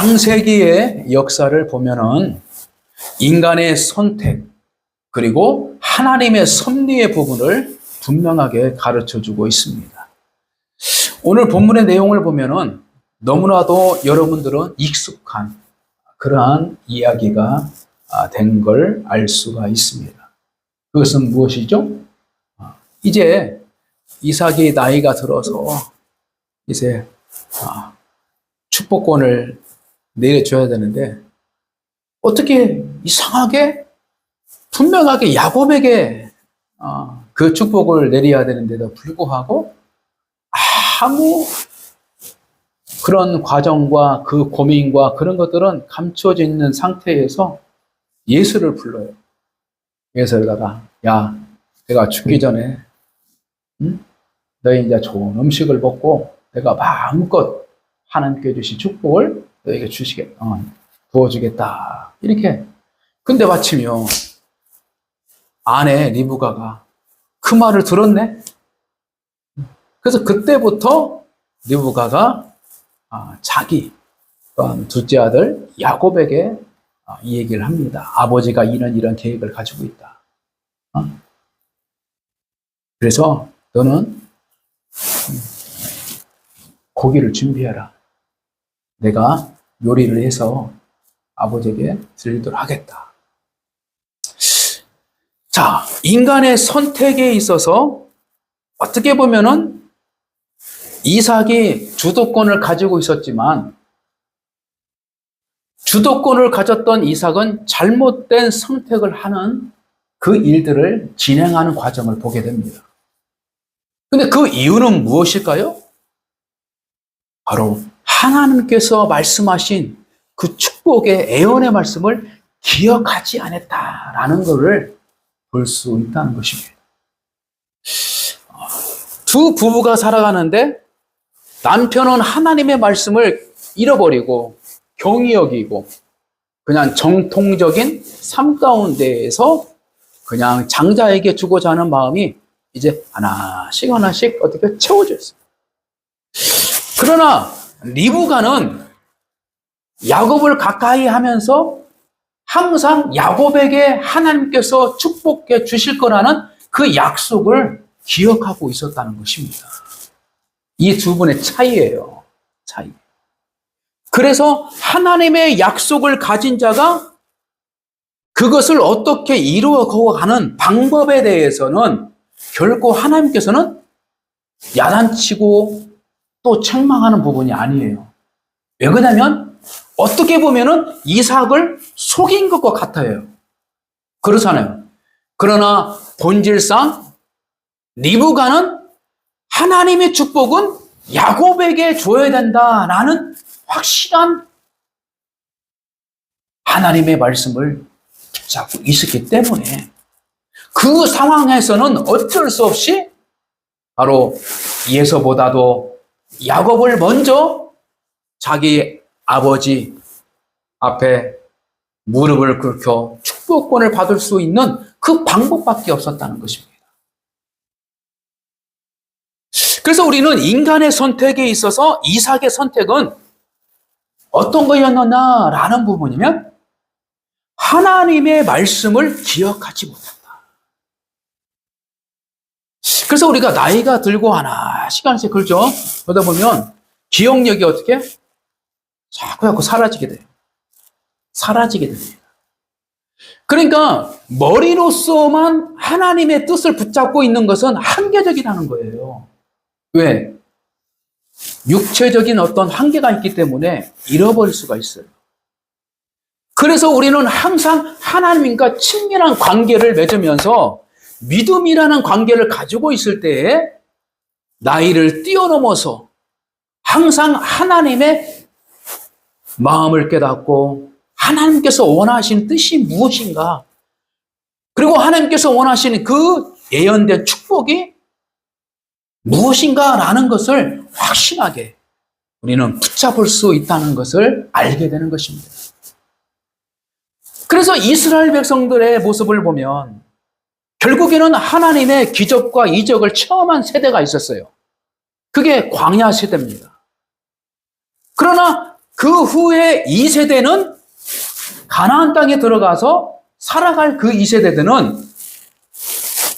창세기의 역사를 보면은 인간의 선택 그리고 하나님의 섭리의 부분을 분명하게 가르쳐 주고 있습니다. 오늘 본문의 내용을 보면은 너무나도 여러분들은 익숙한 그러한 이야기가 된 걸 알 수가 있습니다. 그것은 무엇이죠? 아, 이제 이삭이 나이가 들어서 이제 아, 축복권을 내려줘야 되는데 어떻게 이상하게 분명하게 야곱에게 어, 그 축복을 내려야 되는데도 불구하고 아무 그런 과정과 그 고민과 그런 것들은 감춰져 있는 상태에서 예수를 불러요. 예수에다가 야, 내가 죽기 전에 응? 너희 이제 좋은 음식을 먹고 내가 마음껏 하나님께 주신 축복을 너에게 주시겠다. 어, 부어주겠다. 이렇게. 근데 마침요. 아내 리브가가 그 말을 들었네. 그래서 그때부터 리브가가 아, 자기 또한 둘째 아들 야곱에게 아, 이 얘기를 합니다. 아버지가 이런 이런 계획을 가지고 있다. 어? 그래서 너는 고기를 준비해라. 내가 요리를 해서 아버지에게 드리도록 하겠다. 자, 인간의 선택에 있어서 어떻게 보면은 이삭이 주도권을 가지고 있었지만 주도권을 가졌던 이삭은 잘못된 선택을 하는 그 일들을 진행하는 과정을 보게 됩니다. 근데 그 이유는 무엇일까요? 바로 하나님께서 말씀하신 그 축복의 애언의 말씀을 기억하지 않았다라는 것을 볼 수 있다는 것입니다. 두 부부가 살아가는데 남편은 하나님의 말씀을 잃어버리고 경히 여기고 그냥 정통적인 삶 가운데에서 그냥 장자에게 주고자 하는 마음이 이제 하나씩 하나씩 어떻게 채워져 있어요. 그러나 리브가는 야곱을 가까이 하면서 항상 야곱에게 하나님께서 축복해 주실 거라는 그 약속을 기억하고 있었다는 것입니다. 이 두 분의 차이예요. 차이. 그래서 하나님의 약속을 가진 자가 그것을 어떻게 이루어가는 방법에 대해서는 결코 하나님께서는 야단치고 또 책망하는 부분이 아니에요. 왜 그러냐면 어떻게 보면은 이삭을 속인 것과 같아요. 그렇잖아요. 그러나 본질상 리브가는 하나님의 축복은 야곱에게 줘야 된다라는 확실한 하나님의 말씀을 붙잡고 있었기 때문에 그 상황에서는 어쩔 수 없이 바로 예서보다도 야곱을 먼저 자기 아버지 앞에 무릎을 꿇혀 축복권을 받을 수 있는 그 방법밖에 없었다는 것입니다. 그래서 우리는 인간의 선택에 있어서 이삭의 선택은 어떤 거였느냐라는 부분이면 하나님의 말씀을 기억하지 못한다. 그래서 우리가 나이가 들고 하나 시간씩 걸죠. 그러다 보면 기억력이 어떻게 자꾸 자꾸 사라지게 돼요. 사라지게 됩니다. 그러니까 머리로서만 하나님의 뜻을 붙잡고 있는 것은 한계적이라는 거예요. 왜? 육체적인 어떤 한계가 있기 때문에 잃어버릴 수가 있어요. 그래서 우리는 항상 하나님과 친밀한 관계를 맺으면서 믿음이라는 관계를 가지고 있을 때에 나이를 뛰어넘어서 항상 하나님의 마음을 깨닫고 하나님께서 원하시는 뜻이 무엇인가 그리고 하나님께서 원하시는 그 예언된 축복이 무엇인가 라는 것을 확실하게 우리는 붙잡을 수 있다는 것을 알게 되는 것입니다. 그래서 이스라엘 백성들의 모습을 보면 결국에는 하나님의 기적과 이적을 체험한 세대가 있었어요. 그게 광야 세대입니다. 그러나 그 후에 2세대는 가나안 땅에 들어가서 살아갈 그 2세대들은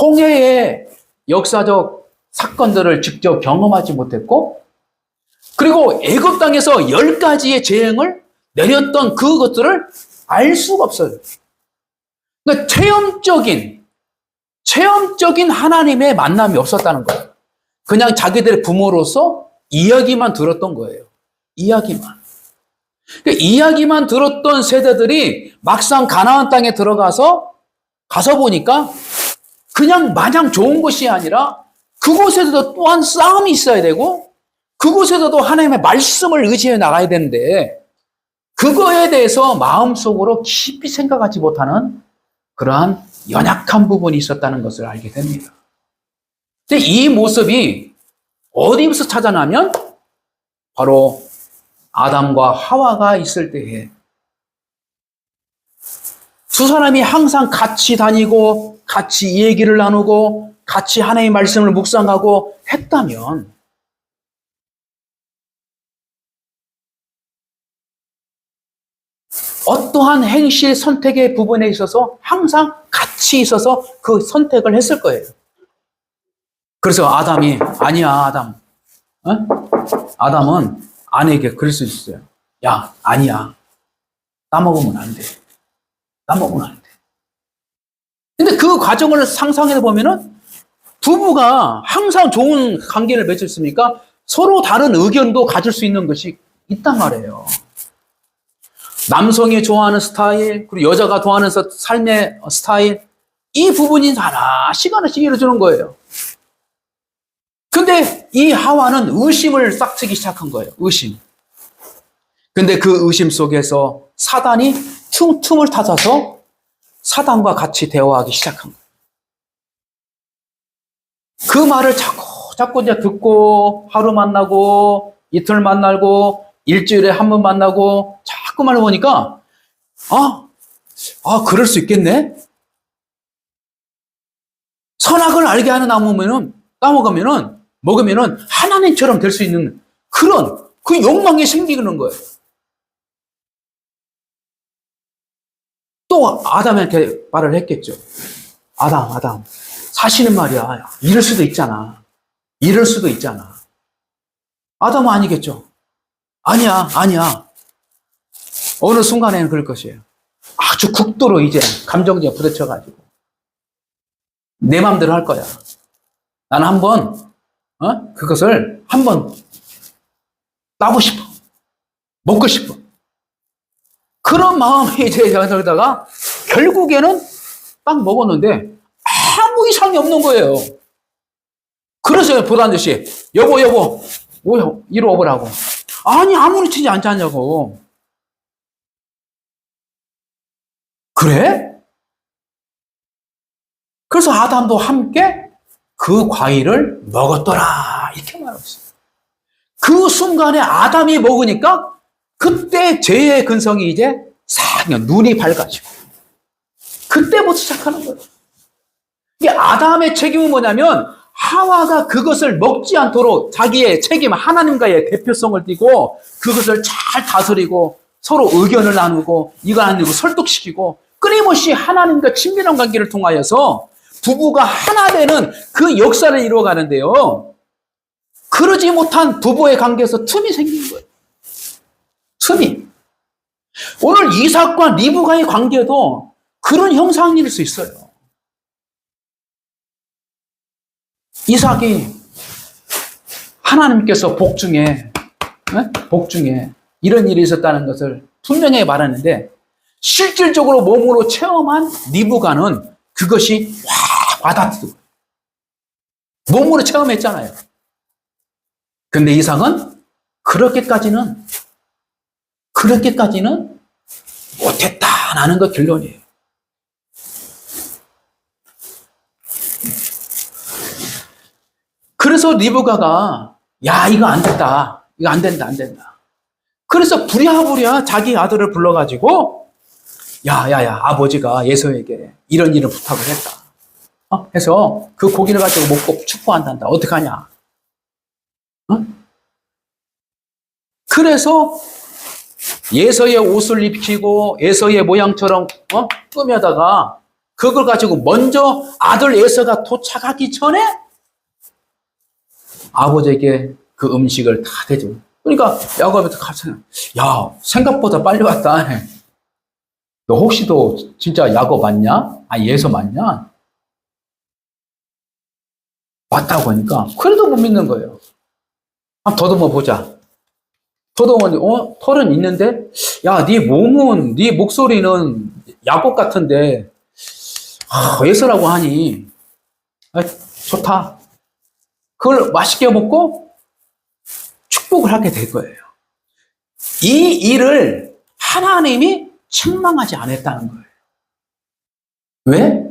홍해의 역사적 사건들을 직접 경험하지 못했고 그리고 애굽 땅에서 열 가지의 재앙을 내렸던 그것들을 알 수가 없어요. 그러니까 체험적인 체험적인 하나님의 만남이 없었다는 거예요. 그냥 자기들의 부모로서 이야기만 들었던 거예요. 이야기만. 그 이야기만 들었던 세대들이 막상 가나안 땅에 들어가서 가서 보니까 그냥 마냥 좋은 것이 아니라 그곳에서도 또한 싸움이 있어야 되고 그곳에서도 하나님의 말씀을 의지해 나가야 되는데 그거에 대해서 마음속으로 깊이 생각하지 못하는 그러한 연약한 부분이 있었다는 것을 알게 됩니다. 이 모습이 어디서 찾아나면 바로 아담과 하와가 있을 때에 두 사람이 항상 같이 다니고 같이 얘기를 나누고 같이 하나님의 말씀을 묵상하고 했다면 어떠한 행실 선택의 부분에 있어서 항상 같이 있어서 그 선택을 했을 거예요. 그래서 아담이 아니야 아담 어? 아담은 아내에게 그럴 수 있어요. 야 아니야 따먹으면 안 돼. 따먹으면 안 돼. 근데 그 과정을 상상해 보면은 부부가 항상 좋은 관계를 맺었으니까 서로 다른 의견도 가질 수 있는 것이 있단 말이에요. 남성이 좋아하는 스타일, 그리고 여자가 좋아하는 서- 삶의 스타일, 이 부분이 하나씩 하나씩 이루어지는 거예요. 근데 이 하와는 의심을 싹트기 시작한 거예요. 의심. 근데 그 의심 속에서 사단이 틈 틈을 타서 사단과 같이 대화하기 시작한 거예요. 그 말을 자꾸 자꾸 이제 듣고 하루 만나고 이틀 만나고 일주일에 한 번 만나고 자 꾸 말을 보니까 아, 아 그럴 수 있겠네. 선악을 알게 하는 나무면은 따먹으면은 먹으면은 하나님처럼 될 수 있는 그런 그 욕망이 생기는 거예요. 또 아담한테 말을 했겠죠. 아담, 아담. 사실은 말이야. 이럴 수도 있잖아. 이럴 수도 있잖아. 아담은 아니겠죠. 아니야, 아니야. 어느 순간에는 그럴 것이에요. 아주 극도로 이제 감정에 부딪혀가지고. 내 마음대로 할 거야. 나는 한번, 어? 그것을 한번 따고 싶어. 먹고 싶어. 그런 마음이 이제 그러다가 결국에는 딱 먹었는데 아무 이상이 없는 거예요. 그래서 보란 듯이 여보 여보 왜 이리 오라고 아니 아무렇지 않지 않냐고 그래? 그래서 아담도 함께 그 과일을 먹었더라 이렇게 말했어요. 그 순간에 아담이 먹으니까 그때 죄의 근성이 이제 싹 눈이 밝아지고 그때부터 시작하는 거예요. 이게 아담의 책임은 뭐냐면 하와가 그것을 먹지 않도록 자기의 책임 하나님과의 대표성을 띠고 그것을 잘 다스리고 서로 의견을 나누고 이거 안 되고 설득시키고 끊임없이 하나님과 친밀한 관계를 통하여서 부부가 하나 되는 그 역사를 이루어 가는데요. 그러지 못한 부부의 관계에서 틈이 생긴 거예요. 틈이. 오늘 이삭과 리브가의 관계도 그런 형상일 수 있어요. 이삭이 하나님께서 복중에 예? 복중에 이런 일이 있었다는 것을 분명히 말하는데 실질적으로 몸으로 체험한 리브가는 그것이 확 와닿더라고요. 몸으로 체험했잖아요. 근데 이삭은 그렇게까지는 그렇게까지는 못했다라는 거 결론이에요. 그래서 리브가가 야 이거 안 된다 이거 안 된다 안 된다 그래서 부랴부랴 자기 아들을 불러가지고 야야야 아버지가 예서에게 이런 일을 부탁을 했다 어? 해서 그 고기를 가지고 먹고 축구한단다 어떡하냐 어? 그래서 예서의 옷을 입히고 예서의 모양처럼 어? 꾸며다가 그걸 가지고 먼저 아들 예서가 도착하기 전에 아버지에게 그 음식을 다 대줘. 그러니까 야곱이 갑자기 야 생각보다 빨리 왔다. 너 혹시 도 진짜 야곱 맞냐? 아 예서 맞냐? 맞다고 하니까 그래도 못 믿는 거예요. 한번 더듬어 보자. 더듬어 어 털은 있는데 야 네 몸은 네 목소리는 야곱 같은데 아, 예서라고 하니 아, 좋다. 그걸 맛있게 먹고 축복을 하게 될 거예요. 이 일을 하나님이 책망하지 않았다는 거예요. 왜?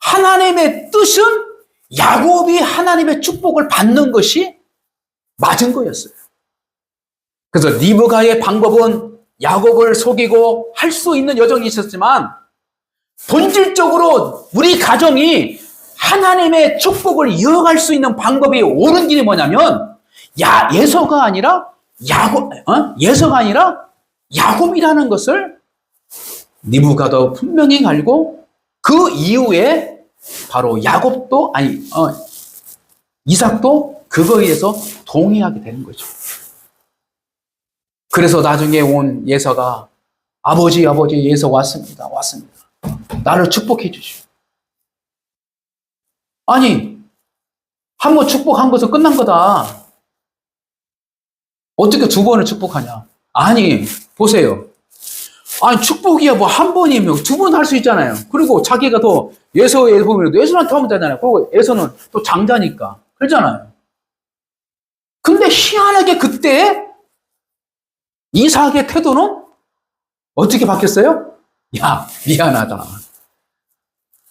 하나님의 뜻은 야곱이 하나님의 축복을 받는 것이 맞은 거였어요. 그래서 리브가의 방법은 야곱을 속이고 할 수 있는 여정이 있었지만 본질적으로 우리 가정이 하나님의 축복을 이어갈 수 있는 방법이 옳은 길이 뭐냐면 야 예서가 아니라 야곱 어? 예서가 아니라 야곱이라는 것을 니부가도 분명히 알고 그 이후에 바로 야곱도 아니 어, 이삭도 그거에 대해서 동의하게 되는 거죠. 그래서 나중에 온 예서가 아버지 아버지 예서 왔습니다 왔습니다. 나를 축복해 주시오. 아니 한 번 축복한 것은 끝난 거다. 어떻게 두 번을 축복하냐? 아니 보세요. 아니 축복이야 뭐 한 번이면 두 번 할 수 있잖아요. 그리고 자기가 더 예서의 앨범이라도 예서한테 하면 되잖아요. 그리고 예서는 또 장자니까 그러잖아요. 근데 희한하게 그때 이삭의 태도는 어떻게 바뀌었어요? 야 미안하다.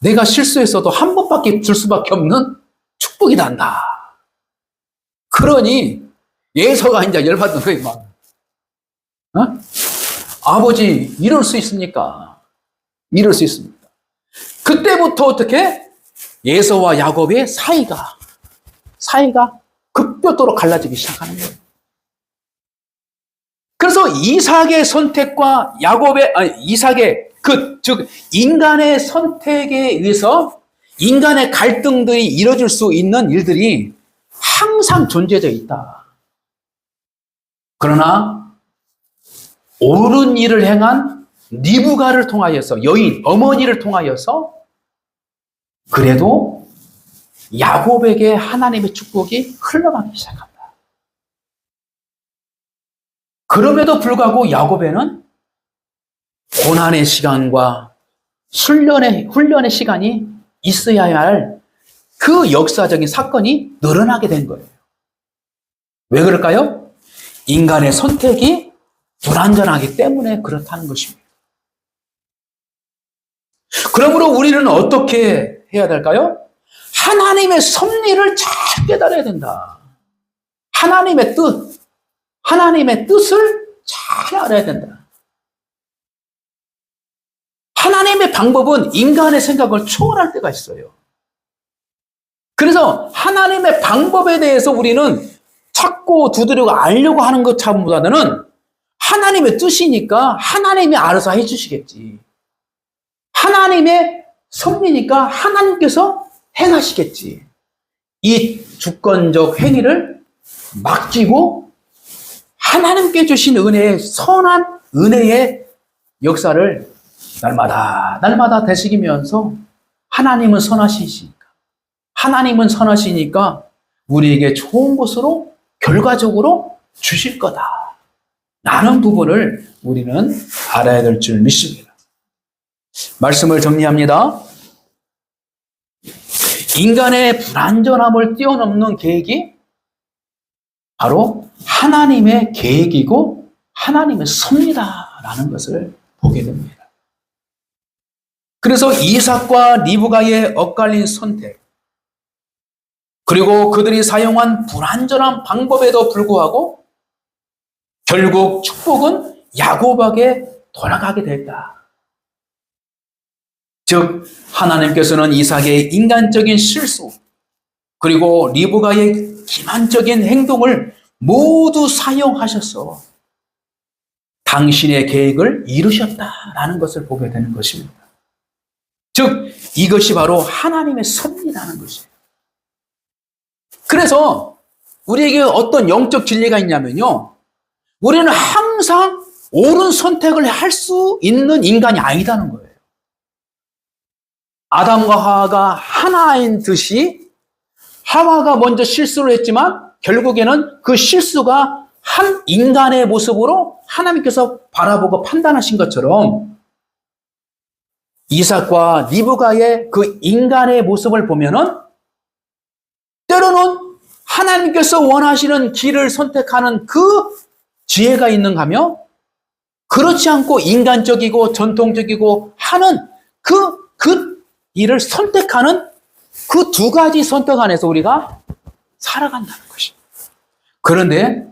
내가 실수했어도 한 번밖에 줄 수밖에 없는 축복이 난다. 그러니 예서가 이제 열받는 거예요. 막. 어? 아버지 이럴 수 있습니까? 이럴 수 있습니까? 그때부터 어떻게 예서와 야곱의 사이가 사이가 급격도로 갈라지기 시작하는 거예요. 그래서 이삭의 선택과 야곱의 아니 이삭의 그 즉 인간의 선택에 의해서 인간의 갈등들이 이뤄질 수 있는 일들이 항상 존재되어 있다. 그러나 옳은 일을 행한 니부가를 통하여서 여인 어머니를 통하여서 그래도 야곱에게 하나님의 축복이 흘러가기 시작합니다. 그럼에도 불구하고 야곱에는 고난의 시간과 훈련의 훈련의 시간이 있어야 할 그 역사적인 사건이 늘어나게 된 거예요. 왜 그럴까요? 인간의 선택이 불완전하기 때문에 그렇다는 것입니다. 그러므로 우리는 어떻게 해야 될까요? 하나님의 섭리를 잘 깨달아야 된다. 하나님의 뜻, 하나님의 뜻을 잘 알아야 된다. 하나님의 방법은 인간의 생각을 초월할 때가 있어요. 그래서 하나님의 방법에 대해서 우리는 찾고 두드리고 알려고 하는 것 참보다는 하나님의 뜻이니까 하나님이 알아서 해주시겠지. 하나님의 섭리니까 하나님께서 행하시겠지. 이 주권적 행위를 맡기고 하나님께 주신 은혜의 선한 은혜의 역사를 날마다 날마다 되새기면서 하나님은 선하시니까 하나님은 선하시니까 우리에게 좋은 것으로 결과적으로 주실 거다. 라는 부분을 우리는 알아야 될 줄 믿습니다. 말씀을 정리합니다. 인간의 불완전함을 뛰어넘는 계획이 바로 하나님의 계획이고 하나님의 섭리다라는 것을 보게 됩니다. 그래서 이삭과 리브가의 엇갈린 선택, 그리고 그들이 사용한 불완전한 방법에도 불구하고 결국 축복은 야곱에게 돌아가게 됐다. 즉 하나님께서는 이삭의 인간적인 실수 그리고 리브가의 기만적인 행동을 모두 사용하셔서 당신의 계획을 이루셨다라는 것을 보게 되는 것입니다. 즉, 이것이 바로 하나님의 섭리라는 것이에요. 그래서 우리에게 어떤 영적 진리가 있냐면요. 우리는 항상 옳은 선택을 할 수 있는 인간이 아니다는 거예요. 아담과 하와가 하나인 듯이 하와가 먼저 실수를 했지만 결국에는 그 실수가 한 인간의 모습으로 하나님께서 바라보고 판단하신 것처럼 이삭과 리브가의 그 인간의 모습을 보면은 때로는 하나님께서 원하시는 길을 선택하는 그 지혜가 있는가며 그렇지 않고 인간적이고 전통적이고 하는 그, 그 일을 선택하는 그 두 가지 선택 안에서 우리가 살아간다는 것입니다. 그런데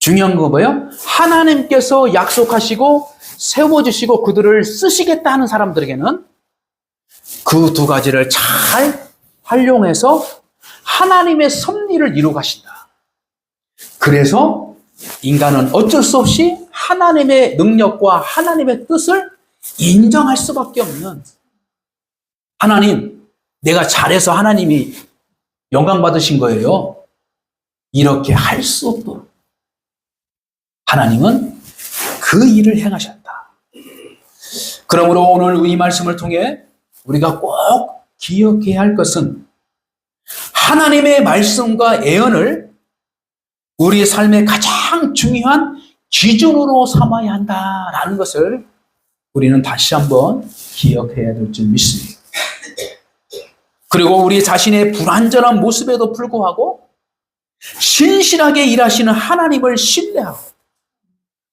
중요한 거 뭐예요? 하나님께서 약속하시고 세워주시고 그들을 쓰시겠다 하는 사람들에게는 그 두 가지를 잘 활용해서 하나님의 섭리를 이루 가신다. 그래서 인간은 어쩔 수 없이 하나님의 능력과 하나님의 뜻을 인정할 수밖에 없는 하나님, 내가 잘해서 하나님이 영광 받으신 거예요. 이렇게 할 수 없도록 하나님은 그 일을 행하셨다. 그러므로 오늘 이 말씀을 통해 우리가 꼭 기억해야 할 것은 하나님의 말씀과 예언을 우리의 삶의 가장 중요한 기준으로 삼아야 한다라는 것을 우리는 다시 한번 기억해야 될 줄 믿습니다. 그리고 우리 자신의 불완전한 모습에도 불구하고 신실하게 일하시는 하나님을 신뢰하고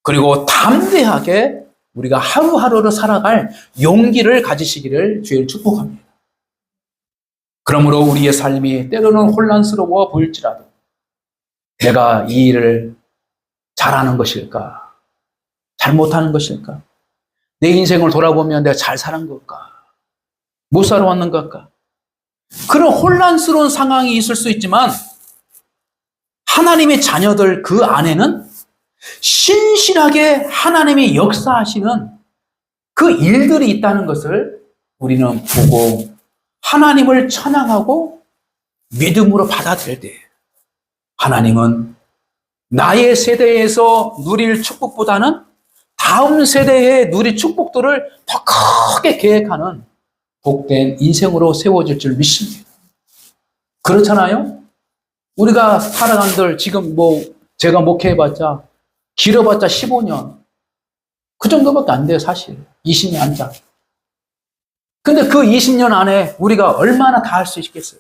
그리고 담대하게 우리가 하루하루를 살아갈 용기를 가지시기를 주의 축복합니다. 그러므로 우리의 삶이 때로는 혼란스러워 보일지라도 내가 이 일을 잘하는 것일까? 잘못하는 것일까? 내 인생을 돌아보면 내가 잘 살은 걸까? 못 살아왔는 걸까? 그런 혼란스러운 상황이 있을 수 있지만 하나님의 자녀들 그 안에는 신실하게 하나님이 역사하시는 그 일들이 있다는 것을 우리는 보고 하나님을 찬양하고 믿음으로 받아들일 때 하나님은 나의 세대에서 누릴 축복보다는 다음 세대에 누릴 축복들을 더 크게 계획하는 복된 인생으로 세워질 줄 믿습니다. 그렇잖아요? 우리가 살아간들 지금 뭐 제가 목회해봤자 길어봤자 15년 그 정도밖에 안 돼요 사실 20년 안 자 근데 그 20년 안에 우리가 얼마나 다 할 수 있겠어요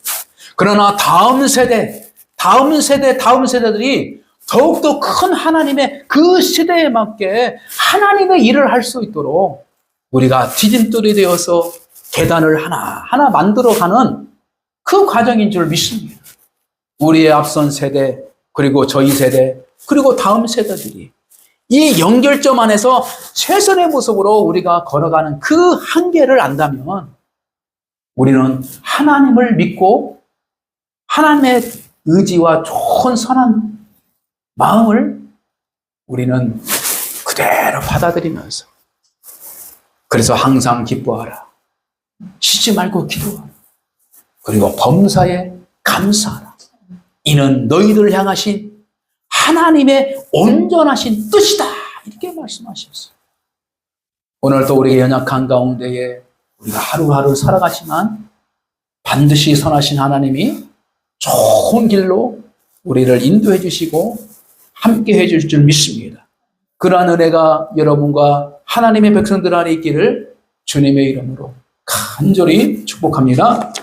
그러나 다음 세대 다음 세대 다음 세대들이 더욱더 큰 하나님의 그 시대에 맞게 하나님의 일을 할 수 있도록 우리가 디딤돌이 되어서 계단을 하나 하나 만들어가는 그 과정인 줄 믿습니다. 우리의 앞선 세대 그리고 저희 세대 그리고 다음 세대들이 이 연결점 안에서 최선의 모습으로 우리가 걸어가는 그 한계를 안다면 우리는 하나님을 믿고 하나님의 의지와 좋은 선한 마음을 우리는 그대로 받아들이면서 그래서 항상 기뻐하라. 쉬지 말고 기도하라. 그리고 범사에 감사하라. 이는 너희들을 향하신 하나님의 온전하신 뜻이다. 이렇게 말씀하셨어요. 오늘도 우리의 연약한 가운데에 우리가 하루하루 살아가지만 반드시 선하신 하나님이 좋은 길로 우리를 인도해 주시고 함께 해 주실 줄 믿습니다. 그러한 은혜가 여러분과 하나님의 백성들 안에 있기를 주님의 이름으로 간절히 축복합니다.